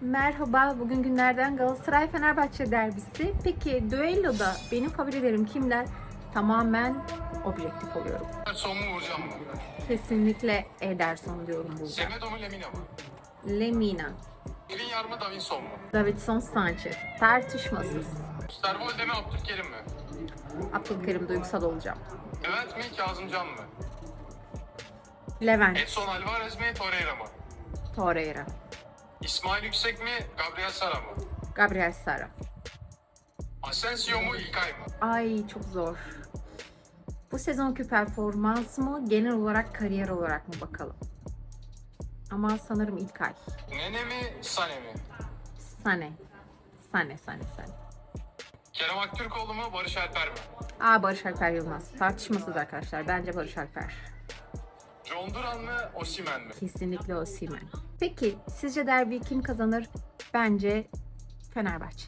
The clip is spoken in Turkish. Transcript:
Merhaba, bugün günlerden Galatasaray Fenerbahçe derbisi. Peki düelloda benim favorilerim kimler? Tamamen objektif oluyorum. Son mu vuracağım mı? Kesinlikle Ederson diyorum burada. Semedo mu Lemina mı? Lemina, Skriniar mı Davinson mu? Davidson Sanchez. Tartışmasız. Sterbolde mi Abdülkerim mi? Abdülkerim duygusal olacağım. Levent mi Kazımcan mı? Levent, Edson Alvarez mi Torreira mı? Torreira, İsmail Yüksek mi Gabriel Sara mı? Gabriel Sara. Asensio mu İlkay mı? Ay çok zor. Bu sezonki performans mı, genel olarak kariyer olarak mı bakalım? Ama sanırım İlkay. Nene mi Sane mi? Sane. Sane, Sane, Sane. Kerem Aktürkoğlu mu Barış Alper mi? Aa Barış Alper Yılmaz. Tartışmasız arkadaşlar. Bence Barış Alper. John Duran mı Osimen mi? Kesinlikle Osimhen. Peki sizce derbi kim kazanır? Bence Fenerbahçe.